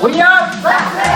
Where আমার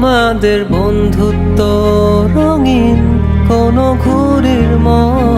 আমাদের বন্ধুত্ব রঙিন কোনো ঘুরির মতো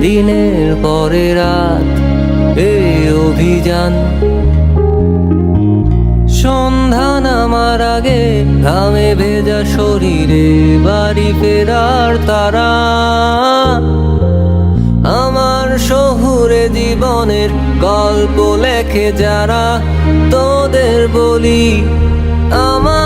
দিনের পরে রাত, এই অভিযান। সন্ধ্যা নামার আগে ঘামে ভেজা শরীরে বাড়ি ফেরার তারা। আমার শহুরে জীবনের গল্প লেখে যারা, তোদের বলি, আমার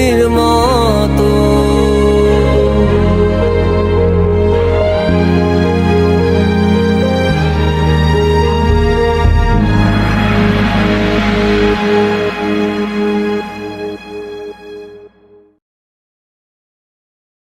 freedom on